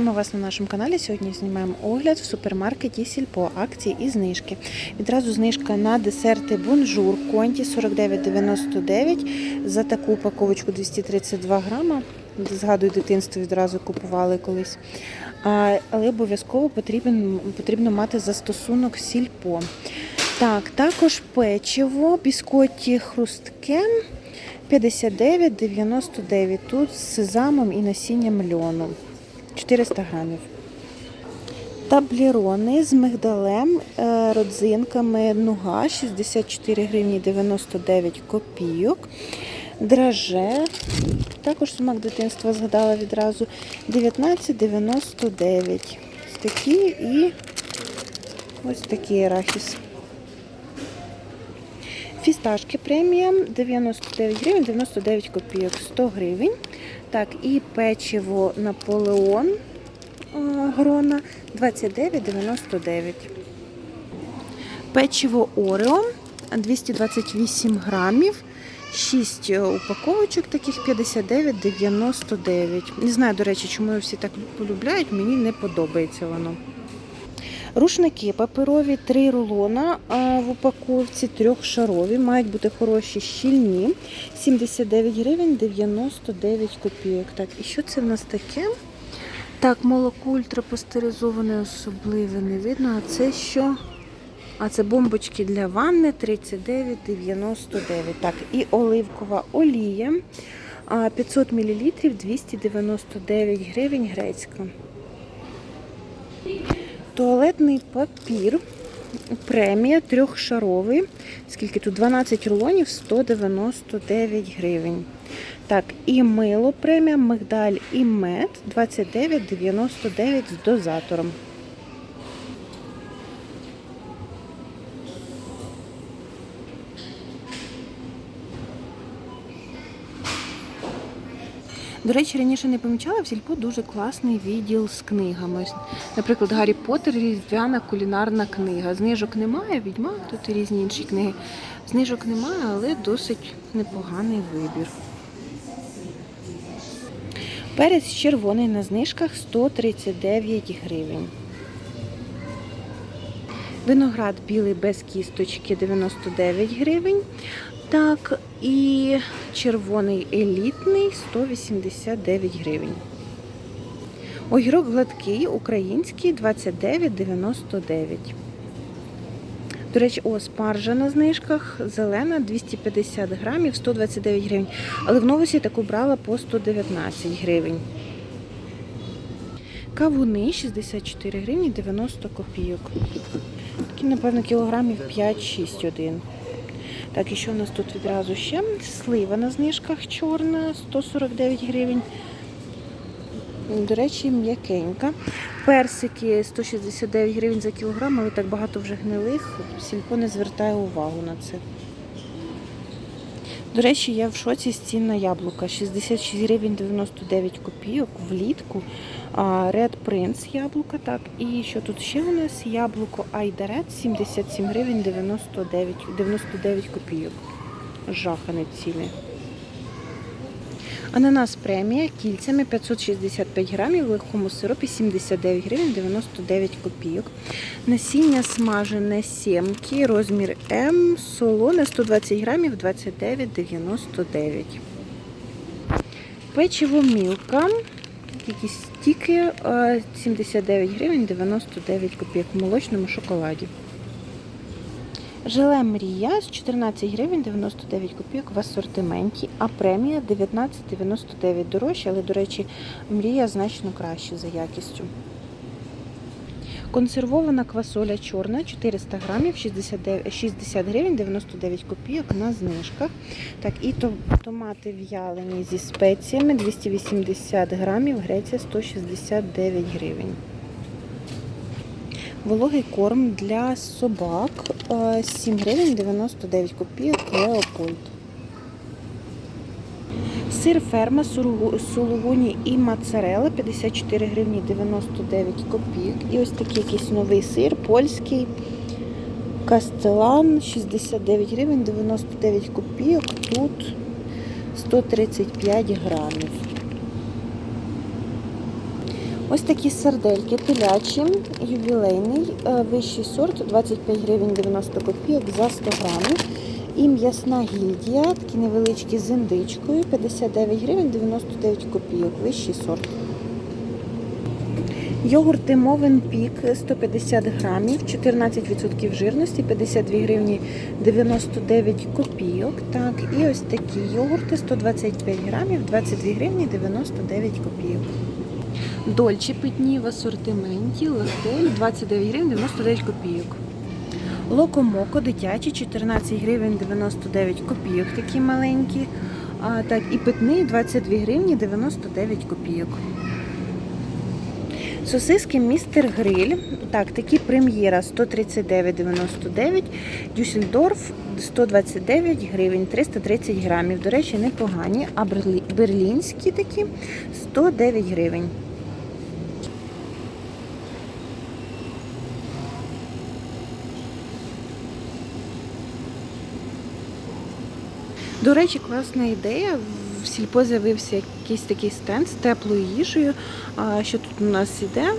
Вітаємо вас на нашому каналі. Сьогодні знімаємо огляд в супермаркеті Сільпо акції і знижки. Відразу знижка на десерти Бонжур Конті 49,99 за таку упаковочку 232 грама. Згадую, дитинство відразу купували колись. А, але обов'язково потрібен, потрібно мати застосунок Сільпо. Так, також печиво, біскотті хрустке 59,99. Тут з сезамом і насінням льону. 400 грамів. Таблірони з мигдалем, е, родзинками нуга 64 гривні 99 копійок. Драже, також смак дитинства згадала відразу 19,99. Ось такі і ось такий арахіс. Фісташки преміум 99 гривень 99 копійок 100 гривень. Так, і печиво Наполеон е, грона 29,99. Печиво Орео 228 грамів. 6 упаковочок таких 59,99. Не знаю, до речі, чому його всі так полюбляють, мені не подобається воно. Рушники паперові, три рулона в упаковці, трьохшарові, мають бути хороші, щільні. 79 гривень 99 копійок. Так, і що це в нас таке? Так, молоко ультрапастеризоване особливе не видно. А це що? А це бомбочки для ванни 39,99. Так, і оливкова олія 500 мл 299 гривень грецька. Туалетний папір. Премія трьохшаровий. Скільки тут? 12 рулонів 199 гривень. Так, і мило премія, мигдаль і мед 29,99 з дозатором. До речі, раніше не помічала, в сільпо дуже класний відділ з книгами. Наприклад, Гаррі Поттер різдвяна кулінарна книга. Знижок немає, відьма, тут і різні інші книги. Знижок немає, але досить непоганий вибір. Перець червоний на знижках 139 гривень. Виноград білий без кісточки 99 гривень. Так, і червоний елітний 189 гривень. Огірок гладкий, український 29,99. До речі, о, спаржа на знижках, зелена 250 грамів, 129 гривень. Але в новосі таку брала по 119 гривень. Кавуни 64 гривні 90 копійок. Такі, напевно, кілограмів 5-6 один. Так, і що у нас тут відразу ще? Слива на знижках чорна, 149 гривень. До речі, м'якенька. Персики 169 гривень за кілограм, але так багато вже гнилих. Сілько не звертає увагу на це. До речі, я в шоці з цін на яблука. 66 гривень 99 копійок влітку. Red Prince яблука, так. І що тут ще у нас? Яблуко Айдарет 77 гривень 99, 99 копійок. Жахане ціни. Ананас премія кільцями 565 грамів, в легкому сиропі 79 гривень 99 копійок. Насіння смажене сімки, розмір М, солоне 120 грамів 29,99. Печиво мілка, якісь стіки е, 79 гривень 99 копійок в молочному шоколаді. Желе Мрія з 14 гривень 99 копійок в асортименті, а премія 19,99 дорожче, але, до речі, мрія значно краще за якістю. Консервована квасоля чорна 400 грамів 69 60 гривень 99 копійок на знижках. Так, і то- томати в'ялені зі спеціями 280 грамів, Греція 169 гривень. Вологий корм для собак е, 7 гривень 99 копійок Леопольд. Сир ферма сулугуні і моцарелла 54 гривні 99 копійок. І ось такий якийсь новий сир польський. Кастелан 69 гривень 99 копійок. Тут 135 грамів. Ось такі сардельки телячі, ювілейний, е, вищий сорт, 25 гривень 90 копійок за 100 грамів. І м'ясна гільдія, такі невеличкі з індичкою, 59 гривень 99 копійок, вищий сорт. Йогурти Мовен Пік 150 грамів, 14% жирності, 52 гривні 99 копійок. Так, і ось такі йогурти 125 грамів, 22 гривні 99 копійок. Дольче питні в асортименті, лактель 29 гривень 99 копійок. Локомоко дитячі 14 гривень 99 копійок, такі маленькі. А, так, і питний 22 гривні 99 копійок. Сосиски Містер Гриль. Так, такі прем'єра 139,99. Дюссельдорф 129 гривень, 330 грамів. До речі, непогані. А берлі- берлінські такі 109 гривень. До речі, класна ідея. В сільпо з'явився якийсь такий стенд з теплою їжею. А що тут у нас іде?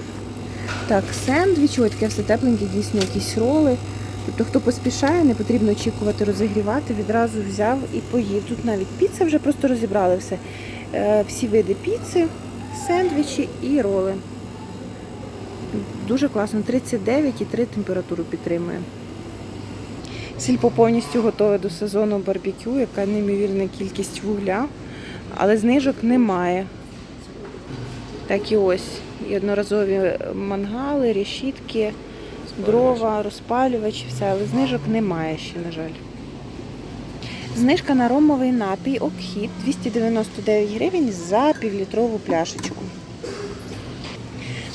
Так, сендвіч, ось таке все тепленьке, дійсно якісь роли. Тобто, хто поспішає, не потрібно очікувати, розігрівати, відразу взяв і поїв. Тут навіть піца вже просто розібрали все. Е, Всі види піци, сендвічі і роли. Дуже класно. 39,3 температуру підтримує. Сільпо повністю готове до сезону барбекю, яка неймовірна кількість вугля, але знижок немає. Так і ось. І одноразові мангали, решітки, дрова, розпалювачі, все, але знижок немає ще, на жаль. Знижка на ромовий напій обхід 299 гривень за півлітрову пляшечку.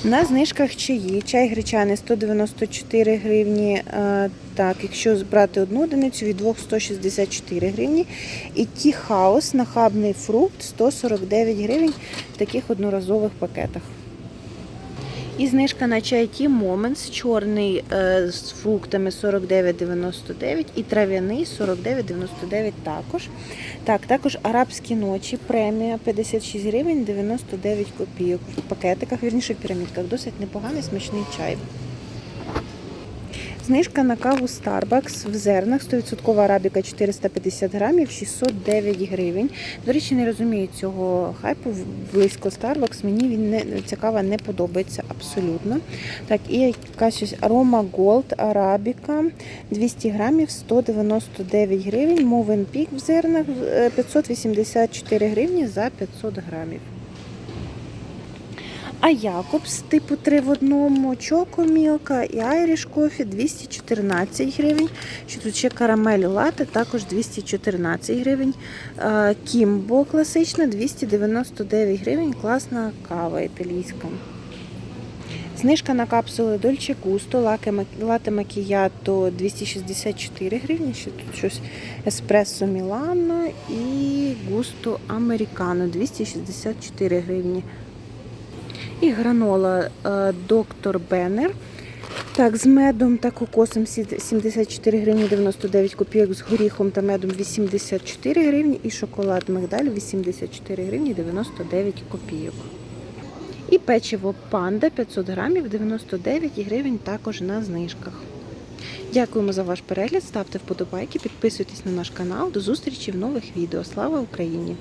На знижках чаї. Чай гречаний 194 гривні. Так, якщо брати одну одиницю, від 2 164 гривні. І ті хаус, нахабний фрукт 149 гривень в таких одноразових пакетах. І знижка на чай ті Moments, чорний е, з фруктами 49,99 і трав'яний 49,99 також. Так, також арабські ночі, премія 56 гривень 99 копійок. В пакетиках, вірніше в пірамідках. Досить непоганий смачний чай. Знижка на каву Starbucks в зернах 100% арабіка 450 грамів 609 гривень. До речі, не розумію цього хайпу близько Starbucks. Мені він не ця кава не подобається абсолютно. Так, і якась Aroma Gold арабіка 200 грамів 199 гривень. Мовен пік в зернах е, 584 гривні за 500 грамів. А Якобс типу 3 в одному, Чокомілка і Irish Coffee 214 гривень. Що тут ще карамель лати, також 214 гривень. Кімбо класична 299 гривень. Класна кава італійська. Знижка на капсули Dolce Gusto, лате макіято 264 гривні. Ще тут щось еспресо Мілано і густо Американо 264 гривні. І гранола е, доктор Беннер. Так, з медом та кокосом 74 гривні 99 копійок, з горіхом та медом 84 гривні і шоколад мигдаль 84 гривні 99 копійок. І печиво панда 500 грамів 99 гривень також на знижках. Дякуємо за ваш перегляд, ставте вподобайки, підписуйтесь на наш канал. До зустрічі в нових відео. Слава Україні!